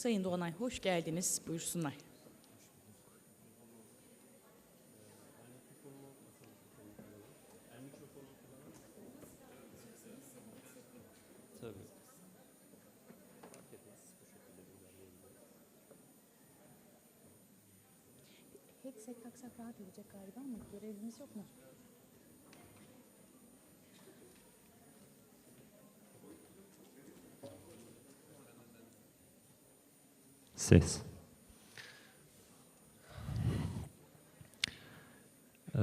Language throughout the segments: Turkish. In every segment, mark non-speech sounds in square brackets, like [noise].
Sayın Doğanay hoş geldiniz. Buyursunlar. Tabii. Headset taksak rahat edecek galiba ama görevliniz yok mu? Ses. Ee,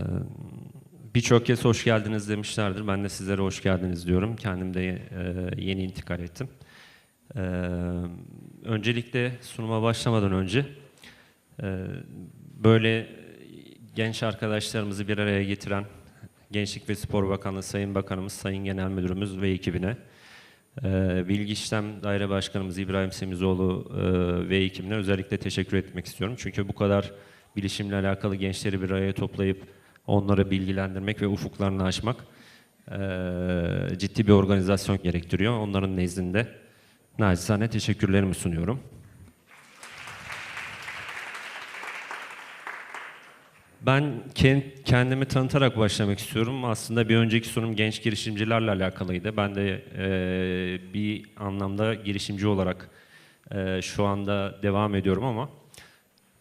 Birçok kez hoş geldiniz demişlerdir. Ben de sizlere hoş geldiniz diyorum. Kendim de e, yeni intikal ettim. Ee, Öncelikle sunuma başlamadan önce e, böyle genç arkadaşlarımızı bir araya getiren Gençlik ve Spor Bakanlığı Sayın Bakanımız, Sayın Genel Müdürümüz ve ekibine Bilgi İşlem Daire Başkanımız İbrahim Semizoğlu e, ve ekibine özellikle teşekkür etmek istiyorum. Çünkü bu kadar bilişimle alakalı gençleri bir araya toplayıp onları bilgilendirmek ve ufuklarını açmak e, ciddi bir organizasyon gerektiriyor. Onların nezdinde nacizane teşekkürlerimi sunuyorum. Ben ken- kendimi tanıtarak başlamak istiyorum. Aslında bir önceki sunum genç girişimcilerle alakalıydı. Ben de e, bir anlamda girişimci olarak e, şu anda devam ediyorum ama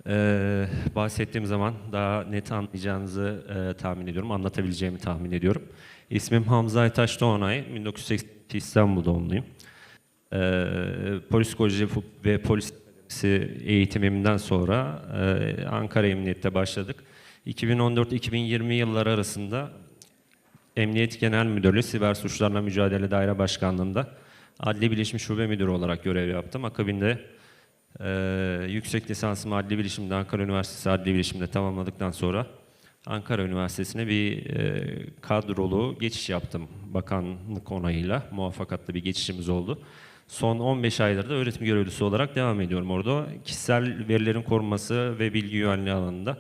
e, bahsettiğim zaman daha net anlayacağınızı e, tahmin ediyorum, anlatabileceğimi tahmin ediyorum. İsmim Hamza Aytaş Doğanay, 1982 İstanbul doğumluyum. E, polis Koleji ve Polis eğitimimden sonra e, Ankara Emniyet'te başladık. 2014-2020 yılları arasında Emniyet Genel Müdürlüğü Siber Suçlarla Mücadele Daire Başkanlığı'nda Adli Bilişim Şube Müdürü olarak görev yaptım. Akabinde e, yüksek lisansımı Adli Bilişim'de Ankara Üniversitesi Adli Bilişim'de tamamladıktan sonra Ankara Üniversitesi'ne bir e, kadrolu geçiş yaptım bakanlık onayıyla. Muvaffakatlı bir geçişimiz oldu. Son 15 aydır da öğretim görevlisi olarak devam ediyorum orada. Kişisel verilerin korunması ve bilgi güvenliği alanında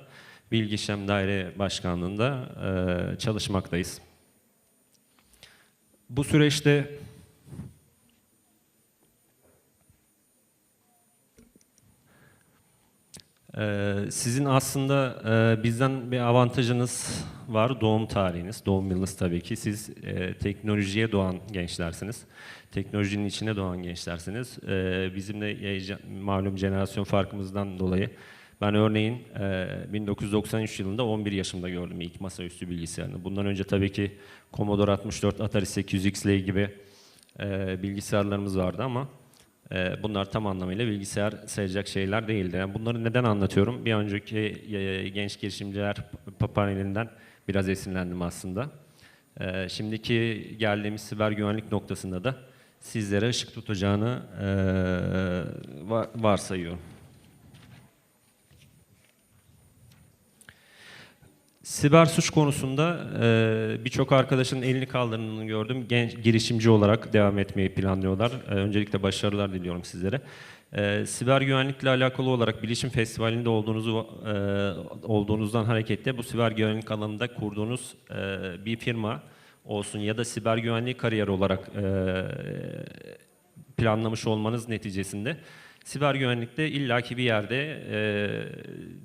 Bilgi İşlem Daire Başkanlığı'nda e, çalışmaktayız. Bu süreçte e, sizin aslında e, bizden bir avantajınız var. Doğum tarihiniz, doğum yılınız tabii ki. Siz e, teknolojiye doğan gençlersiniz. Teknolojinin içine doğan gençlersiniz. E, bizim de malum jenerasyon farkımızdan dolayı ben örneğin e, 1993 yılında 11 yaşımda gördüm ilk masaüstü bilgisayarını. Bundan önce tabii ki Commodore 64, Atari 800XL gibi bilgisayarlarımız vardı ama bunlar tam anlamıyla bilgisayar sayacak şeyler değildi. Bunları neden anlatıyorum? Bir önceki genç girişimciler pa- panelinden biraz esinlendim aslında. Şimdiki geldiğimiz siber güvenlik noktasında da sizlere ışık tutacağını va- varsayıyorum. Siber suç konusunda e, birçok arkadaşın elini kaldırdığını gördüm. Genç girişimci olarak devam etmeyi planlıyorlar. E, öncelikle başarılar diliyorum sizlere. E, siber güvenlikle alakalı olarak Bilişim Festivali'nde olduğunuzu e, olduğunuzdan hareketle bu siber güvenlik alanında kurduğunuz e, bir firma olsun ya da siber güvenlik kariyeri olarak e, planlamış olmanız neticesinde siber güvenlikte illaki bir yerde e,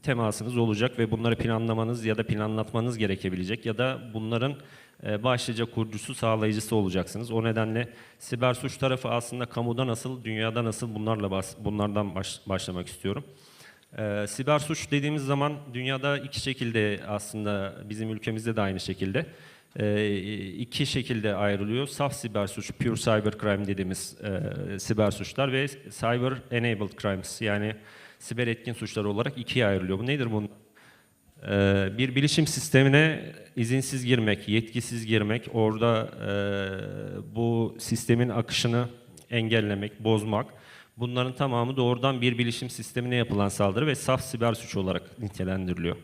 temasınız olacak ve bunları planlamanız ya da planlatmanız gerekebilecek ya da bunların e, başlıca kurucusu, sağlayıcısı olacaksınız. O nedenle siber suç tarafı aslında kamuda nasıl, dünyada nasıl bunlarla bas, bunlardan baş, başlamak istiyorum. E, siber suç dediğimiz zaman dünyada iki şekilde aslında bizim ülkemizde de aynı şekilde e, iki şekilde ayrılıyor. Saf siber suç, pure cyber crime dediğimiz e, siber suçlar ve cyber enabled crimes yani siber etkin suçlar olarak ikiye ayrılıyor. Bu nedir bunun? E, bir bilişim sistemine izinsiz girmek, yetkisiz girmek, orada e, bu sistemin akışını engellemek, bozmak. Bunların tamamı doğrudan bir bilişim sistemine yapılan saldırı ve saf siber suç olarak nitelendiriliyor.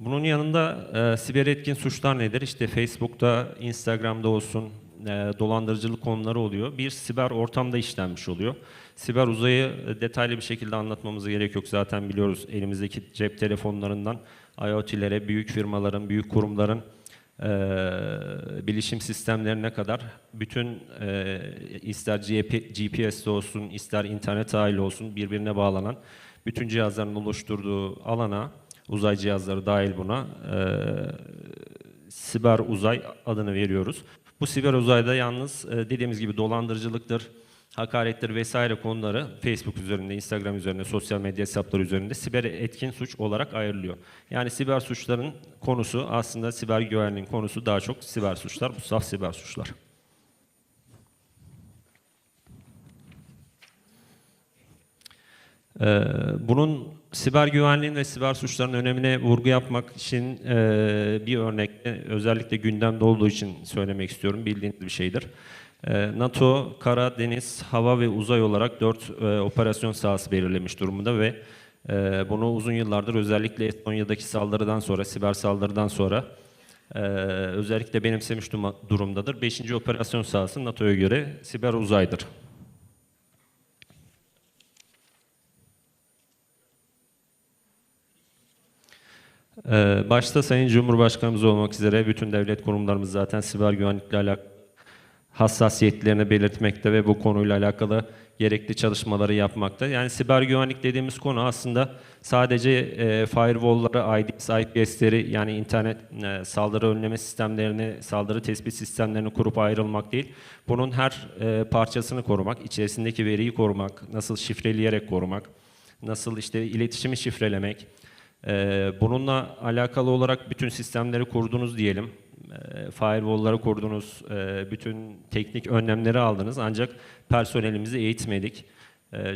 Bunun yanında e, siber etkin suçlar nedir? İşte Facebook'ta, Instagram'da olsun e, dolandırıcılık konuları oluyor. Bir siber ortamda işlenmiş oluyor. Siber uzayı e, detaylı bir şekilde anlatmamıza gerek yok. Zaten biliyoruz elimizdeki cep telefonlarından IoT'lere, büyük firmaların, büyük kurumların e, bilişim sistemlerine kadar bütün e, ister GP, GPS'de olsun, ister internet ağıyla olsun birbirine bağlanan bütün cihazların oluşturduğu alana, uzay cihazları dahil buna, e, siber uzay adını veriyoruz. Bu siber uzayda yalnız e, dediğimiz gibi dolandırıcılıktır, hakarettir vesaire konuları Facebook üzerinde, Instagram üzerinde, sosyal medya hesapları üzerinde siber etkin suç olarak ayrılıyor. Yani siber suçların konusu aslında siber güvenliğin konusu daha çok siber suçlar, bu saf siber suçlar. Ee, bunun siber güvenliğin ve siber suçların önemine vurgu yapmak için e, bir örnekle özellikle gündemde olduğu için söylemek istiyorum. Bildiğiniz bir şeydir. Ee, NATO, kara, deniz, hava ve uzay olarak dört e, operasyon sahası belirlemiş durumda ve e, bunu uzun yıllardır özellikle Estonya'daki saldırıdan sonra, siber saldırıdan sonra e, özellikle benimsemiş durumdadır. Beşinci operasyon sahası NATO'ya göre siber uzaydır. Ee, Başta Sayın Cumhurbaşkanımız olmak üzere bütün devlet kurumlarımız zaten siber güvenlikle alakalı hassasiyetlerini belirtmekte ve bu konuyla alakalı gerekli çalışmaları yapmakta. Yani siber güvenlik dediğimiz konu aslında sadece e, firewall'ları, IDS, IPS'leri yani internet e, saldırı önleme sistemlerini, saldırı tespit sistemlerini kurup ayrılmak değil. Bunun her e, parçasını korumak, içerisindeki veriyi korumak, nasıl şifreleyerek korumak, nasıl işte iletişimi şifrelemek, ee, bununla alakalı olarak bütün sistemleri kurdunuz diyelim. Ee, firewall'ları kurdunuz, ee, bütün teknik önlemleri aldınız ancak personelimizi eğitmedik.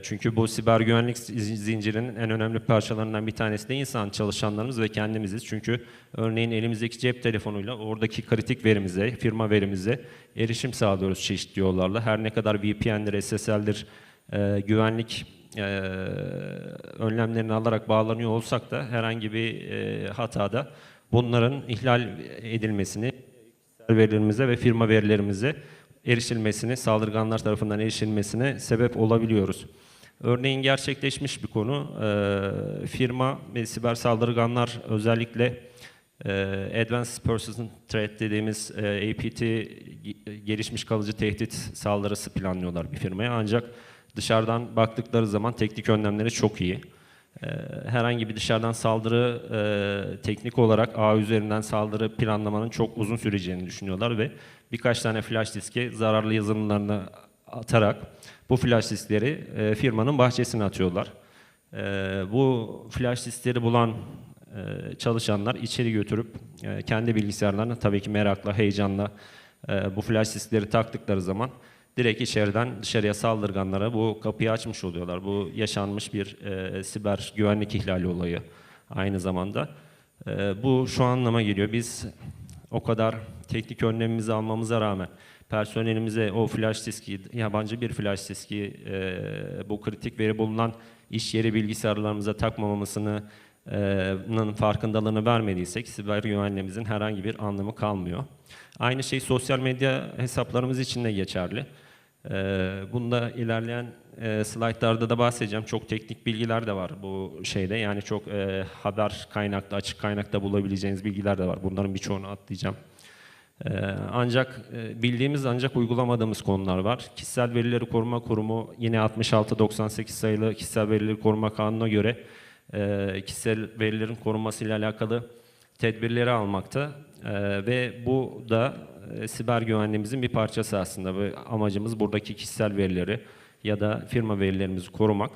Çünkü bu siber güvenlik zi- zincirinin en önemli parçalarından bir tanesi de insan çalışanlarımız ve kendimiziz. Çünkü örneğin elimizdeki cep telefonuyla oradaki kritik verimize, firma verimize erişim sağlıyoruz çeşitli yollarla. Her ne kadar VPN'dir, SSL'dir, e, güvenlik e, önlemlerini alarak bağlanıyor olsak da herhangi bir e, hatada bunların ihlal edilmesini verilerimize ve firma verilerimize erişilmesini, saldırganlar tarafından erişilmesine sebep olabiliyoruz. Örneğin gerçekleşmiş bir konu, e, firma ve siber saldırganlar özellikle e, Advanced Persistent Threat dediğimiz e, APT ge- gelişmiş kalıcı tehdit saldırısı planlıyorlar bir firmaya ancak dışarıdan baktıkları zaman teknik önlemleri çok iyi. Ee, herhangi bir dışarıdan saldırı e, teknik olarak ağ üzerinden saldırı planlamanın çok uzun süreceğini düşünüyorlar ve birkaç tane flash diske zararlı yazılımlarını atarak bu flash diskleri e, firmanın bahçesine atıyorlar. E, bu flash diskleri bulan çalışanlar içeri götürüp kendi bilgisayarlarına tabii ki merakla, heyecanla bu flash diskleri taktıkları zaman direkt içeriden dışarıya saldırganlara bu kapıyı açmış oluyorlar. Bu yaşanmış bir e, siber güvenlik ihlali olayı aynı zamanda. E, bu şu anlama geliyor. Biz o kadar teknik önlemimizi almamıza rağmen personelimize o flash diski, yabancı bir flash diski, e, bu kritik veri bulunan iş yeri bilgisayarlarımıza takmamamızını e, farkındalığını vermediysek siber güvenliğimizin herhangi bir anlamı kalmıyor. Aynı şey sosyal medya hesaplarımız için de geçerli. Ee, Bunda ilerleyen e, slaytlarda da bahsedeceğim. Çok teknik bilgiler de var bu şeyde. Yani çok e, haber kaynaklı, açık kaynakta bulabileceğiniz bilgiler de var. Bunların birçoğunu atlayacağım. Ee, Ancak e, bildiğimiz ancak uygulamadığımız konular var. Kişisel Verileri Koruma Kurumu yine 66-98 sayılı Kişisel Verileri Koruma Kanunu'na göre kişisel verilerin korunmasıyla alakalı tedbirleri almakta Ee, ve bu da e, siber güvenliğimizin bir parçası aslında. Ve amacımız buradaki kişisel verileri ya da firma verilerimizi korumak.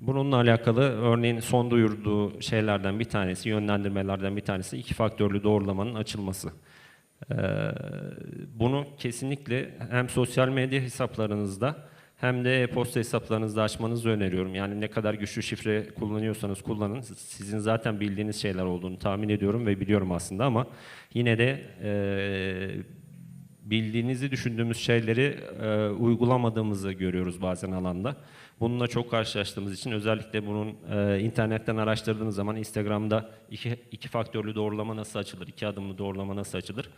Bununla alakalı örneğin son duyurduğu şeylerden bir tanesi, yönlendirmelerden bir tanesi iki faktörlü doğrulamanın açılması. Ee, bunu kesinlikle hem sosyal medya hesaplarınızda hem de e-posta hesaplarınızda açmanızı öneriyorum. Yani ne kadar güçlü şifre kullanıyorsanız kullanın. Sizin zaten bildiğiniz şeyler olduğunu tahmin ediyorum ve biliyorum aslında ama yine de e, bildiğinizi düşündüğümüz şeyleri e, uygulamadığımızı görüyoruz bazen alanda. Bununla çok karşılaştığımız için özellikle bunun e, internetten araştırdığınız zaman Instagram'da iki, iki faktörlü doğrulama nasıl açılır, iki adımlı doğrulama nasıl açılır?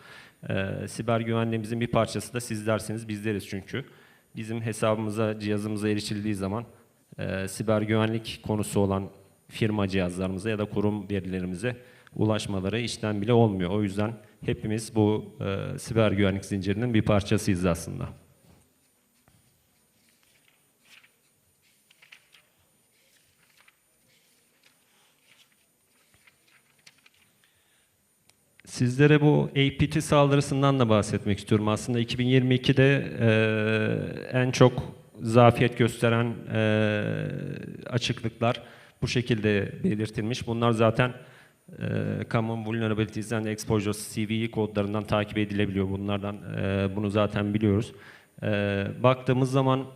E, siber güvenliğimizin bir parçası da siz dersiniz, bizleriz çünkü. Bizim hesabımıza, cihazımıza erişildiği zaman e, siber güvenlik konusu olan firma cihazlarımıza ya da kurum verilerimize ulaşmaları işten bile olmuyor. O yüzden hepimiz bu e, siber güvenlik zincirinin bir parçasıyız aslında. Sizlere bu APT saldırısından da bahsetmek istiyorum. Aslında 2022'de e, en çok zafiyet gösteren e, açıklıklar bu şekilde belirtilmiş. Bunlar zaten e, Common Vulnerabilities and Exposures CVE kodlarından takip edilebiliyor. Bunlardan e, bunu zaten biliyoruz. E, baktığımız zaman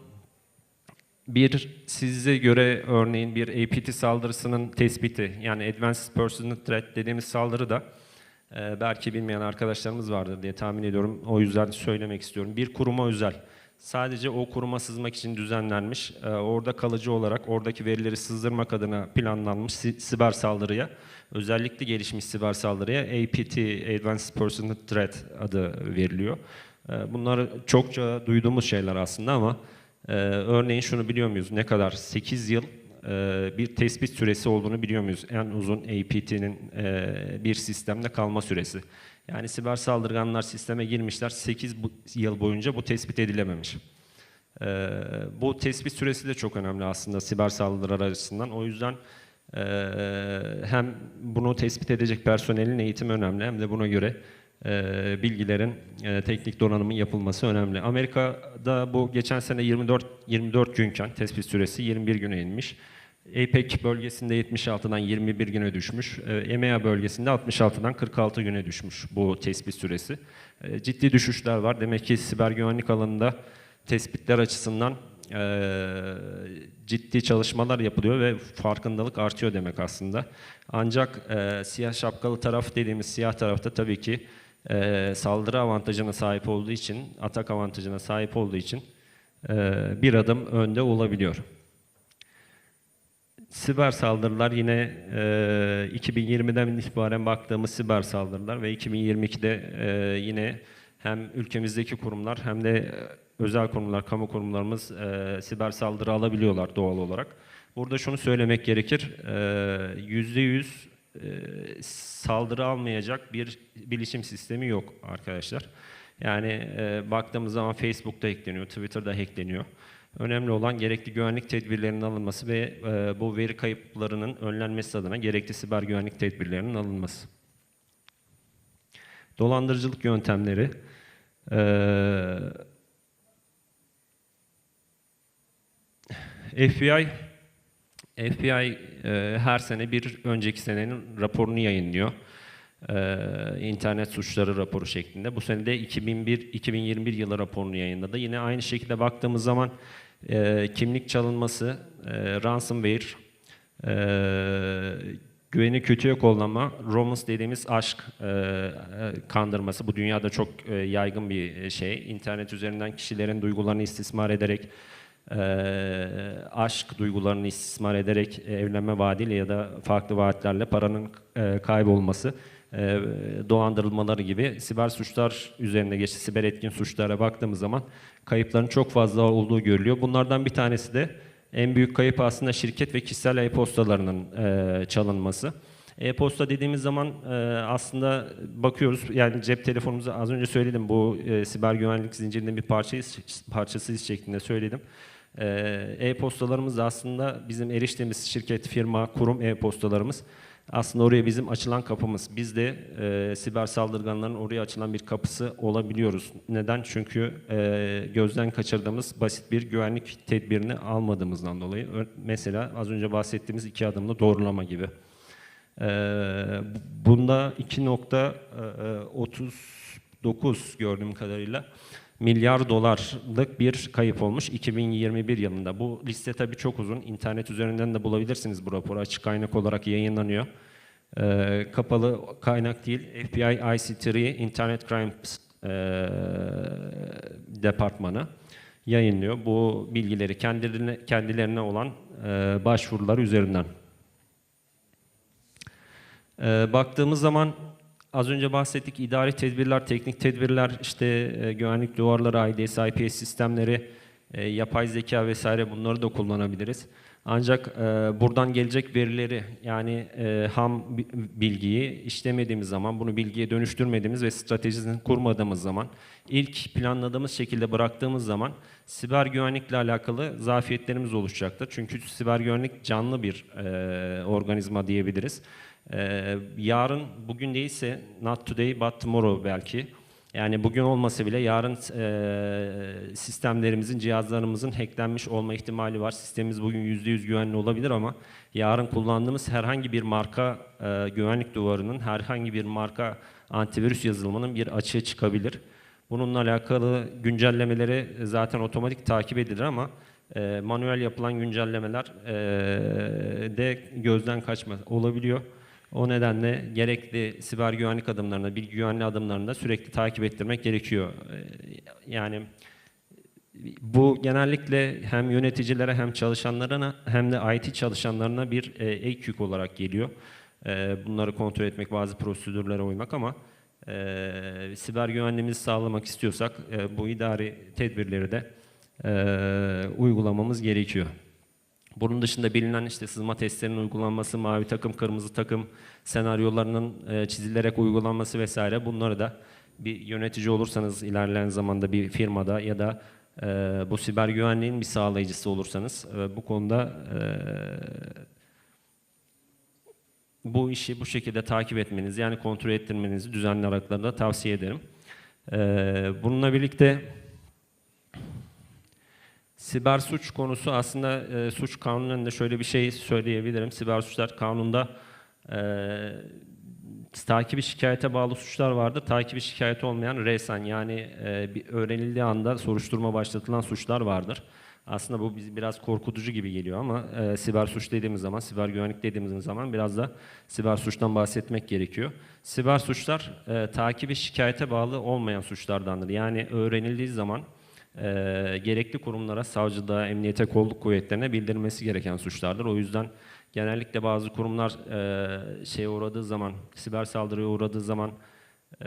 bir size göre örneğin bir APT saldırısının tespiti yani Advanced Personal Threat dediğimiz saldırı da e, belki bilmeyen arkadaşlarımız vardır diye tahmin ediyorum. O yüzden söylemek istiyorum. Bir kuruma özel. Sadece o kuruma sızmak için düzenlenmiş, e, orada kalıcı olarak oradaki verileri sızdırmak adına planlanmış si- siber saldırıya, özellikle gelişmiş siber saldırıya APT, Advanced Personal Threat adı veriliyor. E, Bunlar çokça duyduğumuz şeyler aslında ama e, örneğin şunu biliyor muyuz? Ne kadar? 8 yıl e, bir tespit süresi olduğunu biliyor muyuz? En uzun APT'nin e, bir sistemde kalma süresi. Yani siber saldırganlar sisteme girmişler, 8 bu- yıl boyunca bu tespit edilememiş. E, bu tespit süresi de çok önemli aslında siber saldırılar açısından. O yüzden e, hem bunu tespit edecek personelin eğitimi önemli hem de buna göre e, bilgilerin e, teknik donanımın yapılması önemli. Amerika'da bu geçen sene 24 24 günken tespit süresi 21 güne inmiş. APEC bölgesinde 76'dan 21 güne düşmüş. E, EMEA bölgesinde 66'dan 46 güne düşmüş bu tespit süresi. E, ciddi düşüşler var. Demek ki siber güvenlik alanında tespitler açısından e, ciddi çalışmalar yapılıyor ve farkındalık artıyor demek aslında. Ancak e, siyah şapkalı taraf dediğimiz siyah tarafta tabii ki e, saldırı avantajına sahip olduğu için, atak avantajına sahip olduğu için e, bir adım önde olabiliyor. Siber saldırılar yine e, 2020'den itibaren baktığımız siber saldırılar ve 2022'de e, yine hem ülkemizdeki kurumlar hem de e, özel kurumlar, kamu kurumlarımız e, siber saldırı alabiliyorlar doğal olarak. Burada şunu söylemek gerekir, e, yüzde yüz e, saldırı almayacak bir bilişim sistemi yok arkadaşlar. Yani e, baktığımız zaman Facebook'ta hackleniyor, Twitter'da hackleniyor. Önemli olan gerekli güvenlik tedbirlerinin alınması ve e, bu veri kayıplarının önlenmesi adına gerekli siber güvenlik tedbirlerinin alınması. Dolandırıcılık yöntemleri. e, FBI FBI e, her sene bir önceki senenin raporunu yayınlıyor. E, internet suçları raporu şeklinde. Bu sene de 2001-2021 yılı raporunu yayınladı. Yine aynı şekilde baktığımız zaman e, kimlik çalınması, e, ransomware, e, güveni kötüye kullanma, romance dediğimiz aşk e, e, kandırması. Bu dünyada çok e, yaygın bir şey. İnternet üzerinden kişilerin duygularını istismar ederek e, aşk duygularını istismar ederek e, evlenme vaadiyle ya da farklı vaatlerle paranın e, kaybolması, e, dolandırılmaları gibi siber suçlar üzerinde geçti. Siber etkin suçlara baktığımız zaman kayıpların çok fazla olduğu görülüyor. Bunlardan bir tanesi de en büyük kayıp aslında şirket ve kişisel e-postalarının e, çalınması. E-posta dediğimiz zaman e, aslında bakıyoruz yani cep telefonumuzu az önce söyledim bu e, siber güvenlik zincirinin bir parçayız, parçasıyız şeklinde söyledim. E, E-postalarımız da aslında bizim eriştiğimiz şirket, firma, kurum e-postalarımız aslında oraya bizim açılan kapımız. Biz de e, siber saldırganların oraya açılan bir kapısı olabiliyoruz. Neden? Çünkü e, gözden kaçırdığımız basit bir güvenlik tedbirini almadığımızdan dolayı. Mesela az önce bahsettiğimiz iki adımlı doğrulama gibi. Ee, bunda 2.39 gördüğüm kadarıyla milyar dolarlık bir kayıp olmuş 2021 yılında. Bu liste tabii çok uzun. İnternet üzerinden de bulabilirsiniz bu raporu. Açık kaynak olarak yayınlanıyor. Ee, kapalı kaynak değil. FBI IC3 Internet Crimes ee, Departmanı yayınlıyor. Bu bilgileri kendilerine, kendilerine olan ee, başvurular üzerinden. Ee, baktığımız zaman az önce bahsettik idari tedbirler, teknik tedbirler, işte e, güvenlik duvarları, IDS, IPS sistemleri, e, yapay zeka vesaire bunları da kullanabiliriz. Ancak e, buradan gelecek verileri yani e, ham bi- bilgiyi işlemediğimiz zaman, bunu bilgiye dönüştürmediğimiz ve stratejisini kurmadığımız zaman, ilk planladığımız şekilde bıraktığımız zaman siber güvenlikle alakalı zafiyetlerimiz oluşacaktır. Çünkü siber güvenlik canlı bir e, organizma diyebiliriz. E, yarın bugün değilse not today but tomorrow belki. Yani bugün olmasa bile yarın e, sistemlerimizin, cihazlarımızın hacklenmiş olma ihtimali var. Sistemimiz bugün %100 güvenli olabilir ama yarın kullandığımız herhangi bir marka e, güvenlik duvarının, herhangi bir marka antivirüs yazılımının bir açığı çıkabilir. Bununla alakalı güncellemeleri zaten otomatik takip edilir ama e, manuel yapılan güncellemeler e, de gözden kaçma olabiliyor. O nedenle gerekli siber güvenlik adımlarını, bilgi güvenliği adımlarını da sürekli takip ettirmek gerekiyor. E, Yani bu genellikle hem yöneticilere hem çalışanlarına hem de IT çalışanlarına bir e, ek yük olarak geliyor. E, bunları kontrol etmek, bazı prosedürlere uymak ama e, siber güvenliğimizi sağlamak istiyorsak e, bu idari tedbirleri de uygulamamız gerekiyor. Bunun dışında bilinen işte sızma testlerinin uygulanması, mavi takım, kırmızı takım senaryolarının e, çizilerek uygulanması vesaire bunları da bir yönetici olursanız ilerleyen zamanda bir firmada ya da e, bu siber güvenliğin bir sağlayıcısı olursanız e, bu konuda e, bu işi bu şekilde takip etmenizi yani kontrol ettirmenizi düzenli aralıklarla tavsiye ederim. E, bununla birlikte Siber suç konusu aslında e, suç kanununda şöyle bir şey söyleyebilirim. Siber suçlar kanunda e, takibi şikayete bağlı suçlar vardır. Takibi şikayeti olmayan resen yani e, bir öğrenildiği anda soruşturma başlatılan suçlar vardır. Aslında bu biraz korkutucu gibi geliyor ama e, siber suç dediğimiz zaman, siber güvenlik dediğimiz zaman biraz da siber suçtan bahsetmek gerekiyor. Siber suçlar e, takibi şikayete bağlı olmayan suçlardandır. Yani öğrenildiği zaman e, gerekli kurumlara, savcılığa, emniyete, kolluk kuvvetlerine bildirilmesi gereken suçlardır. O yüzden genellikle bazı kurumlar e, şeye uğradığı zaman, siber saldırıya uğradığı zaman e,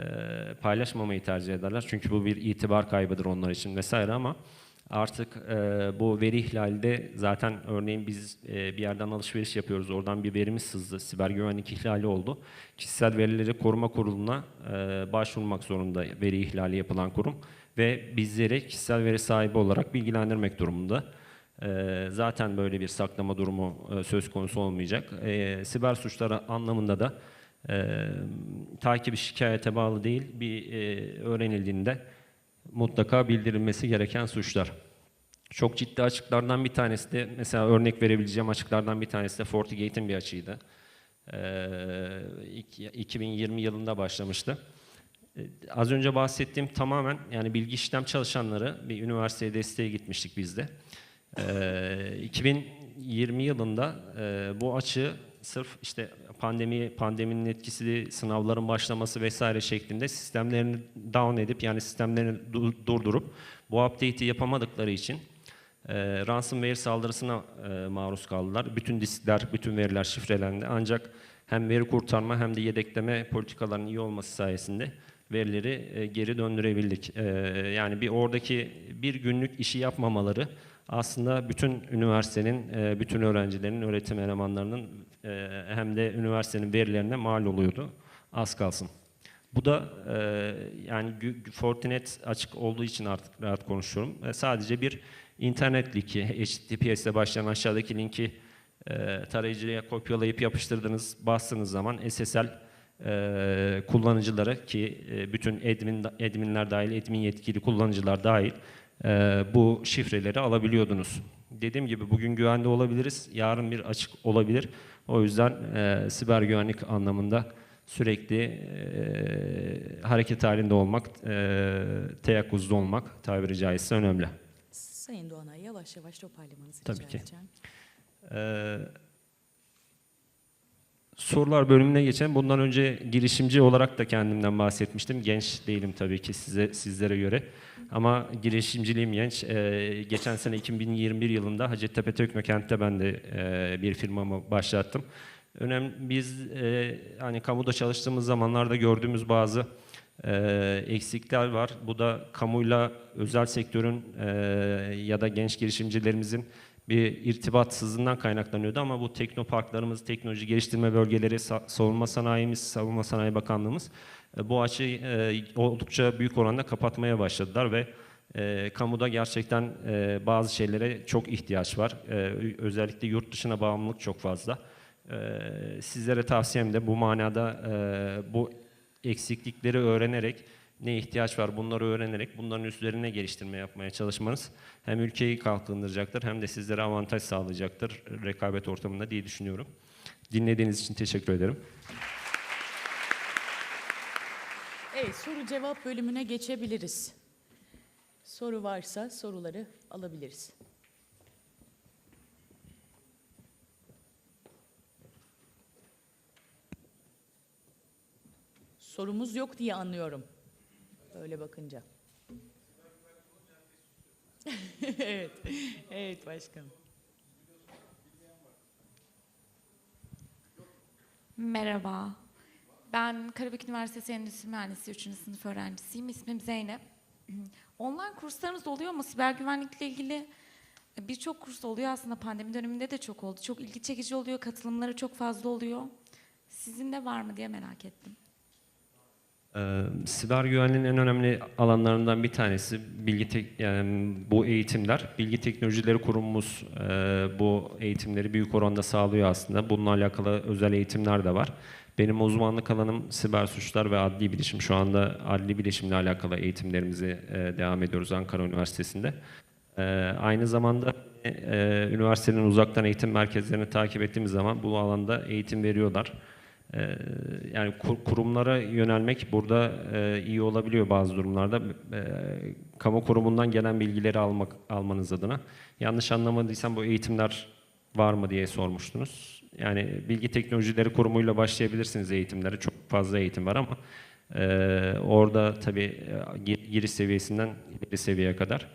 paylaşmamayı tercih ederler. Çünkü bu bir itibar kaybıdır onlar için vesaire ama artık e, bu veri ihlalde zaten örneğin biz e, bir yerden alışveriş yapıyoruz. Oradan bir verimiz sızdı. Siber güvenlik ihlali oldu. Kişisel verileri koruma kuruluna e, başvurmak zorunda veri ihlali yapılan kurum ve bizleri kişisel veri sahibi olarak bilgilendirmek durumunda. Ee, zaten böyle bir saklama durumu e, söz konusu olmayacak. Ee, siber suçları anlamında da e, takibi şikayete bağlı değil, bir e, öğrenildiğinde mutlaka bildirilmesi gereken suçlar. Çok ciddi açıklardan bir tanesi de, mesela örnek verebileceğim açıklardan bir tanesi de FortiGate'in bir açığıydı. Ee, iki- 2020 yılında başlamıştı. Ee, Az önce bahsettiğim tamamen yani bilgi işlem çalışanları bir üniversiteye desteğe gitmiştik biz de. Ee, 2020 yılında e, bu açığı sırf işte pandemi pandeminin etkisi, sınavların başlaması vesaire şeklinde sistemlerini down edip yani sistemlerini du- durdurup bu update'i yapamadıkları için e, ransomware saldırısına e, maruz kaldılar. Bütün diskler, bütün veriler şifrelendi. Ancak hem veri kurtarma hem de yedekleme politikalarının iyi olması sayesinde verileri e, geri döndürebildik. E, yani bir oradaki bir günlük işi yapmamaları aslında bütün üniversitenin, e, bütün öğrencilerin, öğretim elemanlarının hem de üniversitenin verilerine mal oluyordu. Az kalsın. Bu da yani Fortinet açık olduğu için artık rahat konuşuyorum. Sadece bir internet linki, HTTPS ile başlayan aşağıdaki linki tarayıcıya kopyalayıp yapıştırdığınız, bastığınız zaman SSL e, kullanıcılara ki e, bütün admin, adminler dahil, admin yetkili kullanıcılar dahil e, bu şifreleri alabiliyordunuz. Dediğim gibi bugün güvende olabiliriz, yarın bir açık olabilir. O yüzden e, siber güvenlik anlamında sürekli e, hareket halinde olmak, e, teyakkuzda olmak tabiri caizse önemli. Sayın Doğanay yavaş yavaş toparlamanızı Tabii rica ki. edeceğim. Ee, sorular bölümüne geçen bundan önce girişimci olarak da kendimden bahsetmiştim. Genç değilim tabii ki size sizlere göre. Ama girişimciliğim genç. Ee, geçen sene 2021 yılında Hacettepe Teknokent'te ben de e, bir firmamı başlattım. Önemli biz e, hani kamuda çalıştığımız zamanlarda gördüğümüz bazı e, eksikler var. Bu da kamuyla özel sektörün e, ya da genç girişimcilerimizin bir irtibatsızlığından kaynaklanıyordu ama bu teknoparklarımız, teknoloji geliştirme bölgeleri, sa- savunma sanayimiz, savunma sanayi bakanlığımız e, bu açıyı e, oldukça büyük oranda kapatmaya başladılar ve e, kamuda gerçekten e, bazı şeylere çok ihtiyaç var. Özellikle yurt dışına bağımlılık çok fazla. Sizlere tavsiyem de bu manada bu eksiklikleri öğrenerek ne ihtiyaç var bunları öğrenerek bunların üzerine geliştirme yapmaya çalışmanız hem ülkeyi kalkındıracaktır hem de sizlere avantaj sağlayacaktır rekabet ortamında diye düşünüyorum. Dinlediğiniz için teşekkür ederim. Evet, soru cevap bölümüne geçebiliriz. Soru varsa soruları alabiliriz. Sorumuz yok diye anlıyorum. Öyle bakınca. [laughs] evet, evet başkanım. Merhaba. Ben Karabük Üniversitesi Endüstri Mühendisi 3. sınıf öğrencisiyim. İsmim Zeynep. Online kurslarınız oluyor mu? Siber güvenlikle ilgili birçok kurs oluyor aslında pandemi döneminde de çok oldu. Çok ilgi çekici oluyor, katılımları çok fazla oluyor. Sizin de var mı diye merak ettim. Ee, siber güvenliğin en önemli alanlarından bir tanesi bilgi tek, yani bu eğitimler. Bilgi Teknolojileri Kurumumuz e, bu eğitimleri büyük oranda sağlıyor aslında. Bununla alakalı özel eğitimler de var. Benim uzmanlık alanım siber suçlar ve adli bilişim. Şu anda adli bilişimle alakalı eğitimlerimizi e, devam ediyoruz Ankara Üniversitesi'nde. E, aynı zamanda e, üniversitenin uzaktan eğitim merkezlerini takip ettiğimiz zaman bu alanda eğitim veriyorlar. Ee, yani kur- kurumlara yönelmek burada e, iyi olabiliyor bazı durumlarda. E, kamu kurumundan gelen bilgileri almak almanız adına. Yanlış anlamadıysam bu eğitimler var mı diye sormuştunuz. Yani Bilgi Teknolojileri Kurumu'yla başlayabilirsiniz eğitimlere. Çok fazla eğitim var ama e, orada tabii e, gi- giriş seviyesinden ileri seviyeye kadar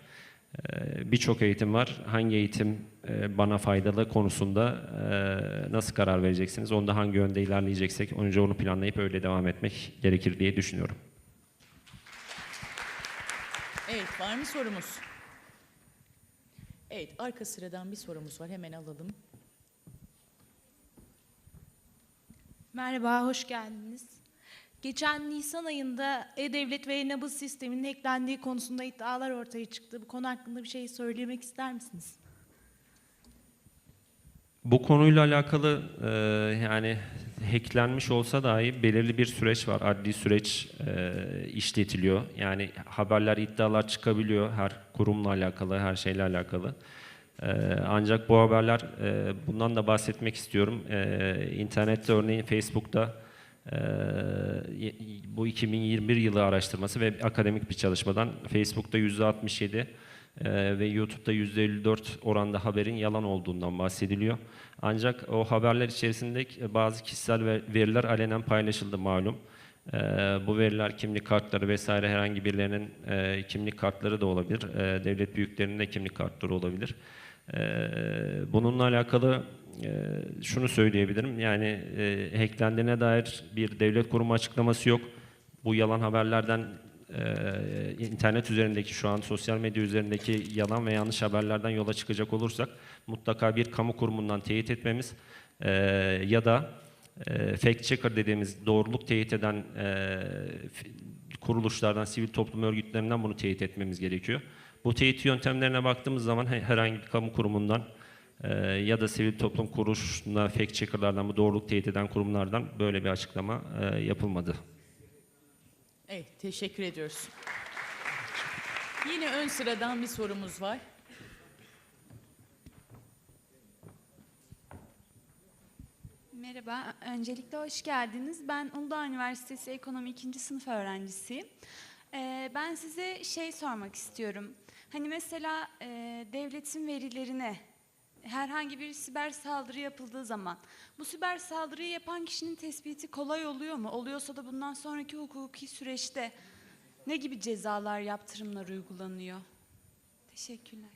Birçok eğitim var. Hangi eğitim e, bana faydalı konusunda e, nasıl karar vereceksiniz? Onda hangi yönde ilerleyeceksek önce onu planlayıp öyle devam etmek gerekir diye düşünüyorum. Evet, var mı sorumuz? Evet, arka sıradan bir sorumuz var. Hemen alalım. Merhaba, hoş geldiniz. Geçen Nisan ayında E-Devlet ve E-Nabız sisteminin hacklendiği konusunda iddialar ortaya çıktı. Bu konu hakkında bir şey söylemek ister misiniz? Bu konuyla alakalı e, yani hacklenmiş olsa dahi belirli bir süreç var. Adli süreç e, işletiliyor. Yani haberler, iddialar çıkabiliyor her kurumla alakalı, her şeyle alakalı. E, ancak bu haberler, e, bundan da bahsetmek istiyorum. E, internette örneğin Facebook'ta bu 2021 yılı araştırması ve akademik bir çalışmadan Facebook'ta %67 ee, ve YouTube'da %54 oranda haberin yalan olduğundan bahsediliyor. Ancak o haberler içerisinde bazı kişisel ve- veriler alenen paylaşıldı malum. Ee, bu veriler kimlik kartları vesaire herhangi birilerinin e, kimlik kartları da olabilir. Ee, devlet büyüklerinin de kimlik kartları olabilir. Ee, bununla alakalı e, şunu söyleyebilirim. Yani e, hacklendiğine dair bir devlet kurumu açıklaması yok. Bu yalan haberlerden e, internet üzerindeki şu an sosyal medya üzerindeki yalan ve yanlış haberlerden yola çıkacak olursak mutlaka bir kamu kurumundan teyit etmemiz e, ya da e, fact checker dediğimiz doğruluk teyit eden e, kuruluşlardan, sivil toplum örgütlerinden bunu teyit etmemiz gerekiyor. Bu teyit yöntemlerine baktığımız zaman he- herhangi bir kamu kurumundan e, ya da sivil toplum kuruluşuna fact checkerlardan bu doğruluk teyit eden kurumlardan böyle bir açıklama e, yapılmadı. Evet, teşekkür ediyoruz. Yine ön sıradan bir sorumuz var. Merhaba, öncelikle hoş geldiniz. Ben Uludağ Üniversitesi Ekonomi 2. sınıf öğrencisiyim. Ee, ben size şey sormak istiyorum. Hani mesela e, devletin verilerine herhangi bir siber saldırı yapıldığı zaman bu siber saldırıyı yapan kişinin tespiti kolay oluyor mu? Oluyorsa da bundan sonraki hukuki süreçte ne gibi cezalar, yaptırımlar uygulanıyor? Teşekkürler.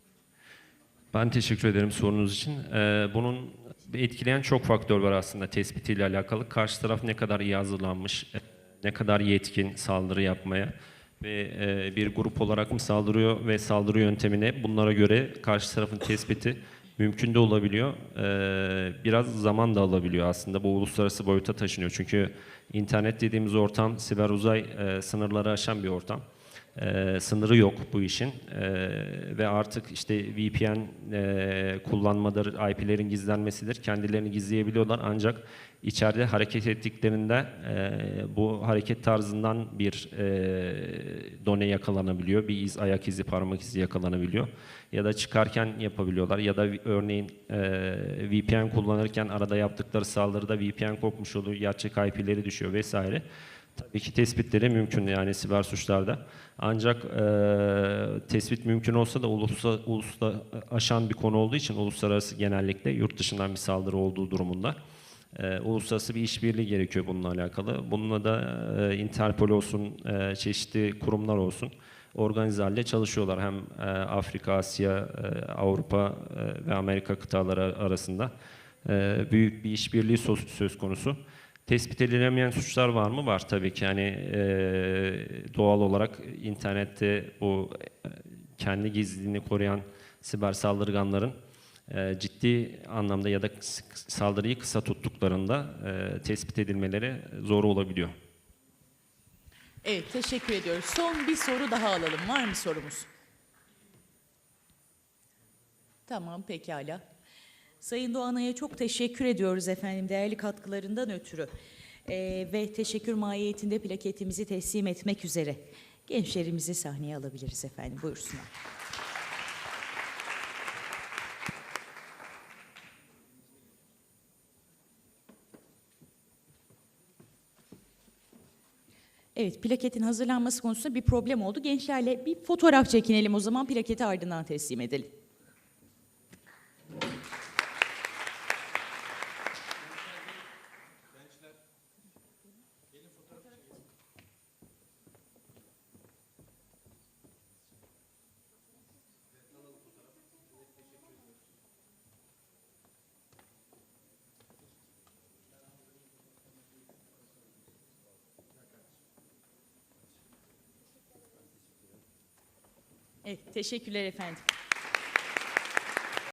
Ben teşekkür ederim sorunuz için. Ee, bunun etkileyen çok faktör var aslında tespitiyle alakalı. Karşı taraf ne kadar iyi hazırlanmış, ne kadar yetkin saldırı yapmaya ve e, bir grup olarak mı saldırıyor ve saldırı yöntemine bunlara göre karşı tarafın tespiti mümkün de olabiliyor. E, biraz zaman da alabiliyor aslında. Bu uluslararası boyuta taşınıyor. Çünkü internet dediğimiz ortam siber uzay e, sınırları aşan bir ortam. E, sınırı yok bu işin E, ve artık işte VPN e, kullanmadır, IP'lerin gizlenmesidir. Kendilerini gizleyebiliyorlar ancak içeride hareket ettiklerinde e, bu hareket tarzından bir e, done yakalanabiliyor, bir iz, ayak izi, parmak izi yakalanabiliyor ya da çıkarken yapabiliyorlar ya da örneğin e, VPN kullanırken arada yaptıkları saldırıda VPN kopmuş oluyor, gerçek IP'leri düşüyor vesaire. Tabii ki tespitleri mümkün yani siber suçlarda. Ancak e, tespit mümkün olsa da ulusa, ulusta aşan bir konu olduğu için uluslararası genellikle yurt dışından bir saldırı olduğu durumunda e, uluslararası bir işbirliği gerekiyor bununla alakalı. Bununla da e, Interpol olsun, e, çeşitli kurumlar olsun organize çalışıyorlar. Hem e, Afrika, Asya, e, Avrupa e, ve Amerika kıtaları arasında büyük bir işbirliği söz, konusu. Tespit edilemeyen suçlar var mı? Var tabii ki. Yani doğal olarak internette e, kendi gizliliğini koruyan siber saldırganların ciddi anlamda ya da saldırıyı kısa tuttuklarında tespit edilmeleri zor olabiliyor. Evet, teşekkür ediyoruz. Son bir soru daha alalım. Var mı sorumuz? Tamam, pekala. Sayın Doğanay'a çok teşekkür ediyoruz efendim değerli katkılarından ötürü. Ee, ve teşekkür mahiyetinde plaketimizi teslim etmek üzere. Gençlerimizi sahneye alabiliriz efendim. Buyursunlar. Evet, plaketin hazırlanması konusunda bir problem oldu. Gençlerle bir fotoğraf çekinelim o zaman plaketi ardından teslim edelim. Evet, teşekkürler efendim.